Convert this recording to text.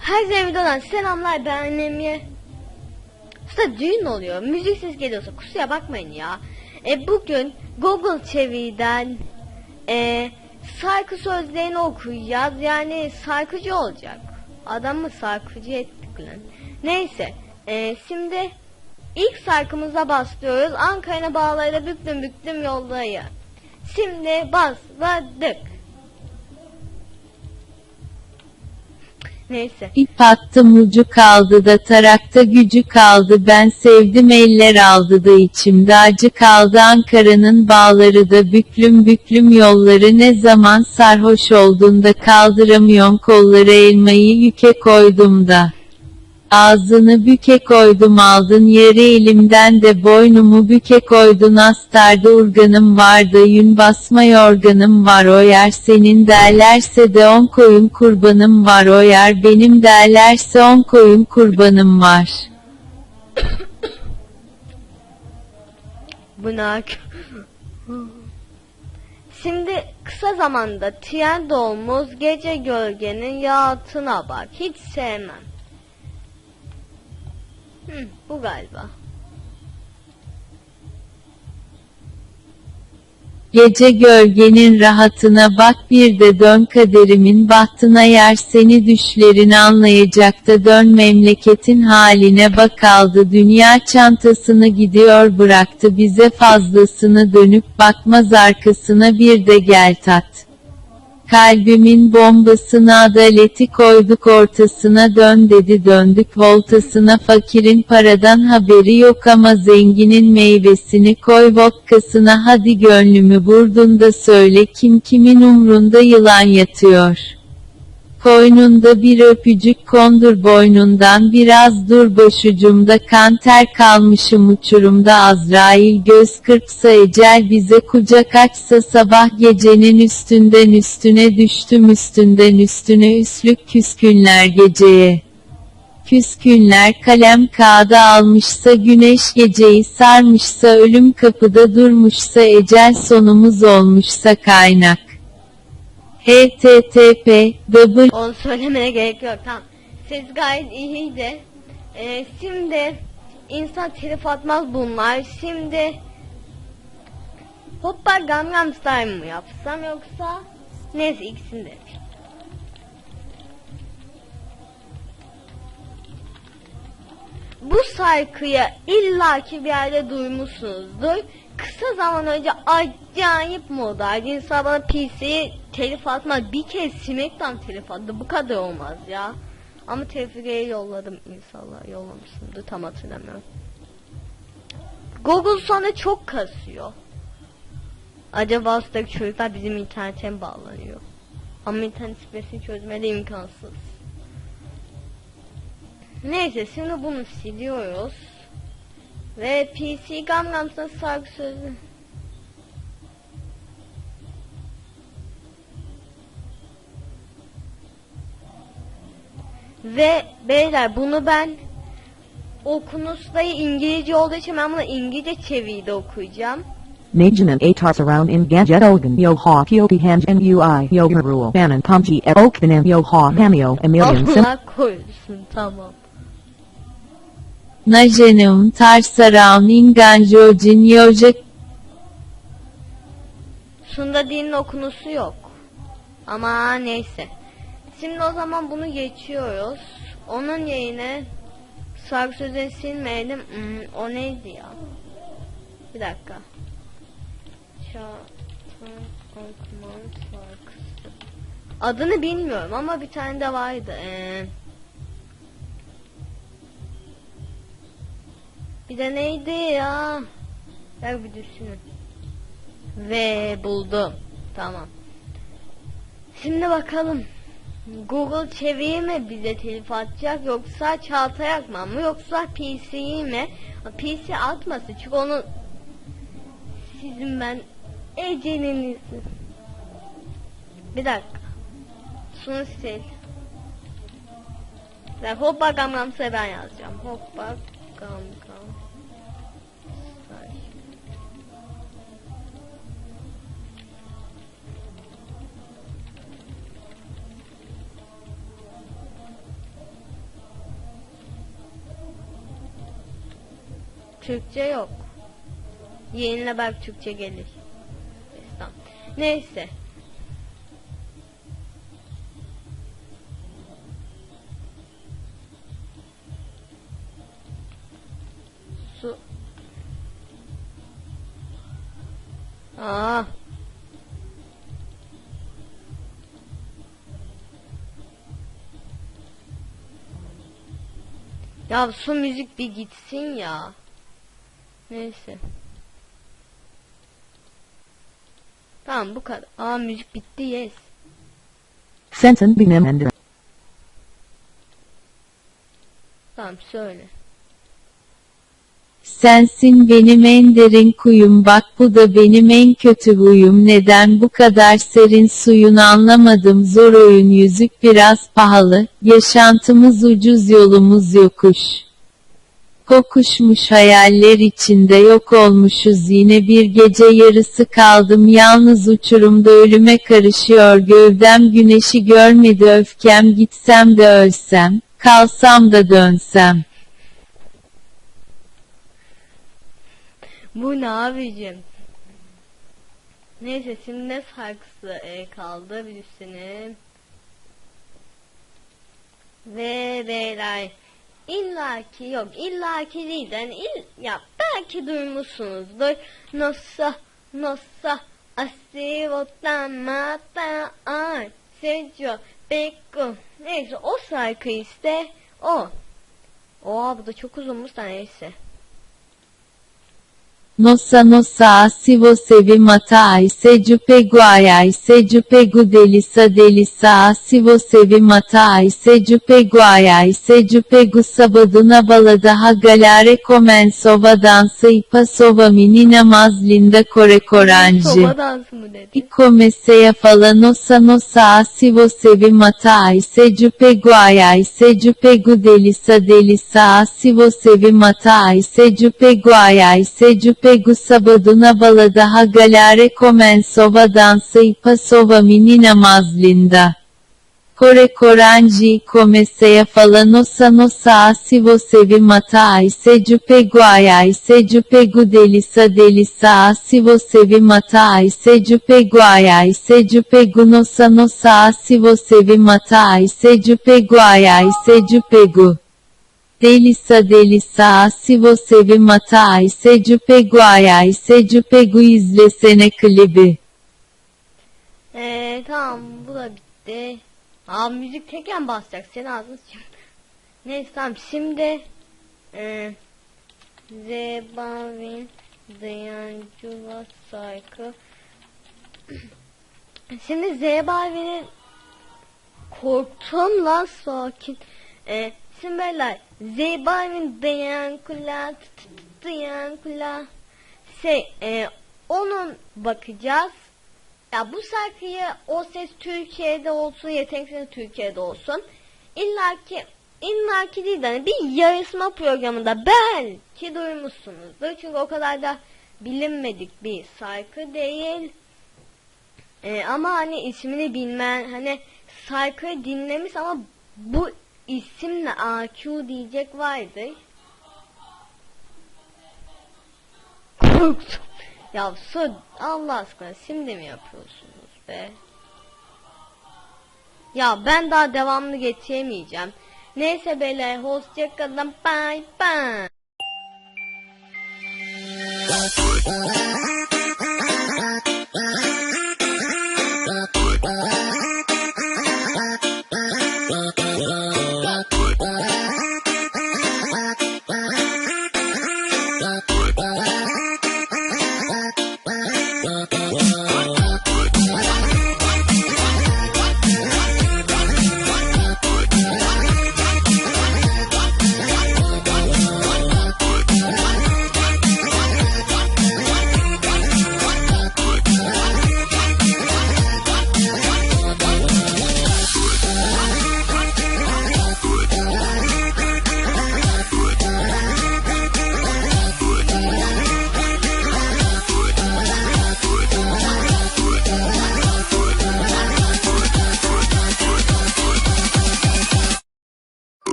Herkese videodan selamlar ben Emre. Usta düğün oluyor. Müzik ses geliyorsa kusura bakmayın ya. E, bugün Google çeviriden e, şarkı sözlerini okuyacağız. Yani şarkıcı olacak. Adamı şarkıcı ettik lan. Neyse. E, şimdi ilk şarkımıza başlıyoruz. Ankara'na bağlarıyla büklüm büklüm yollayı. Şimdi başladık. Neyse. İp attım ucu kaldı da tarakta gücü kaldı ben sevdim eller aldı da içimde acı kaldı Ankara'nın bağları da büklüm büklüm yolları ne zaman sarhoş olduğunda kaldıramıyorum kolları elmayı yüke koydum da. Ağzını büke koydum aldın yarı elimden de boynumu büke koydun astarda urganım vardı yün basma yorganım var o yer senin derlerse de on koyun kurbanım var o yer benim derlerse on koyun kurbanım var. Bunak. Şimdi kısa zamanda tren doğumuz gece gölgenin yağıtına bak. Hiç sevmem. Hı, bu galiba. Gece gölgenin rahatına bak bir de dön kaderimin bahtına yer seni düşlerini anlayacak da dön memleketin haline bak aldı dünya çantasını gidiyor bıraktı bize fazlasını dönüp bakmaz arkasına bir de gel tat. Kalbimin bombasını adaleti koyduk ortasına dön dedi döndük voltasına fakirin paradan haberi yok ama zenginin meyvesini koy vodkasına hadi gönlümü vurdun söyle kim kimin umrunda yılan yatıyor. Koynunda bir öpücük kondur boynundan biraz dur başucumda kan ter kalmışım uçurumda Azrail göz kırpsa ecel bize kucak açsa sabah gecenin üstünden üstüne düştüm üstünden üstüne üslük küskünler geceye. Küskünler kalem kağıda almışsa güneş geceyi sarmışsa ölüm kapıda durmuşsa ecel sonumuz olmuşsa kaynak. Http w Onu söylemene gerek yok. Tamam. Ses gayet iyiydi. Ee, şimdi insan telif atmaz bunlar. Şimdi Hoppa Gangnam Style mı yapsam yoksa neyse ikisini de. Bu şarkıyı illaki bir yerde duymuşsunuzdur. Kısa zaman önce acayip modaydı. İnsan bana PC'yi telif atmaz. Bir kez Smackdown telif attı. Bu kadar olmaz ya. Ama tefriye yolladım inşallah. Yollamışımdır tam hatırlamıyorum. Google sonra çok kasıyor. Acaba hastaki çocuklar bizim internete mi bağlanıyor? Ama internet sitesini çözmede imkansız. Neyse şimdi bunu siliyoruz. Ve PC Gangnam Style şarkı sözü. Ve beyler bunu ben okunuşları İngilizce olduğu için ben bunu İngilizce çeviride okuyacağım. Najinan atar around in gadget ogan yo ha kyopi hanj and ui yo rule banan kamji et okbanan yo ha hamio a million sim Allah korusun tamam. Najenum Tarsaram Inganjojin Yojek Şunda dilin okunuşu yok. Ama neyse. Şimdi o zaman bunu geçiyoruz. Onun yerine şarkı sözleri silmeyelim. Hmm, o neydi ya? Bir dakika. Adını bilmiyorum ama bir tane de vardı. Ee, bir de neydi ya? Ya bir düşünün. Ve buldum. Tamam. Şimdi bakalım. Google çeviri mi bize telif atacak yoksa Çağatay Akman mı yoksa PC'yi mi? PC atmasın çünkü onu sizin ben ecelinizi. Bir dakika. Şunu sil. Ya hoppa gamgam ben yazacağım. Hoppa gamgam. Style. Türkçe yok. Yayınla belki Türkçe gelir. Neyse. Su. Aa. Ya su müzik bir gitsin ya. Neyse. Tamam bu kadar. Aa müzik bitti yes. Sensen benim and Tamam söyle. Sensin benim en derin kuyum bak bu da benim en kötü huyum neden bu kadar serin suyun anlamadım zor oyun yüzük biraz pahalı, yaşantımız ucuz yolumuz yokuş. Kokuşmuş hayaller içinde yok olmuşuz yine bir gece yarısı kaldım yalnız uçurumda ölüme karışıyor gövdem güneşi görmedi öfkem gitsem de ölsem, kalsam da dönsem. Bu ne abicim? Neyse şimdi ne şarkısı e, kaldı düşünelim. Ve beyler illaki yok illaki değil yani il, ya belki duymuşsunuzdur. Nossa nossa asivotamata ay sejo beko neyse o şarkı işte o. Oha bu da çok uzunmuş da neyse. Nossa nossa se você vi matar se pego ai se pego delissa delissa se você vi matar se pego ai se pego sábado na balada ha galera começou a dança e passou a menina mais linda core coranje. Soba dansı mı dedi? E comecei a falar nossa nossa se você vi matar se pego ai se pego delissa delissa se você vi matar se pego ai se pego sábado na balada ha galera começou a dança e passou a menina mais linda. Core Corangi comecei a falar nossa nossa se você vi matar se pego ai se pego delissa delissa se você vi matar se pego ai se pego nossa nossa se você vi matar se pego ai se pego Delissa delissa se você vi matar se pego ai se pego izlesene klibi. Eee tamam bu da bitti. Aa müzik teken basacak senin ağzını. Neyse tamam şimdi eee Zebavin Dayancıva Saykı Şimdi Zebavi'nin Korktum lan sakin. Eee şimdi beyler Zebavi'nin Dayan Kula Dayan Kula Şey eee onun bakacağız. Ya bu şarkıyı o ses Türkiye'de olsun, yeteneksiz Türkiye'de olsun. İlla ki illa ki değil de hani bir yarışma programında belki duymuşsunuzdur. Çünkü o kadar da bilinmedik bir şarkı değil. Ee, ama hani ismini bilmeyen hani şarkıyı dinlemiş ama bu isimle AQ diyecek vardır. Korktum. Ya su Allah aşkına şimdi mi yapıyorsunuz be? Ya ben daha devamlı getiremeyeceğim. Neyse beyler hoşçakalın bye bye.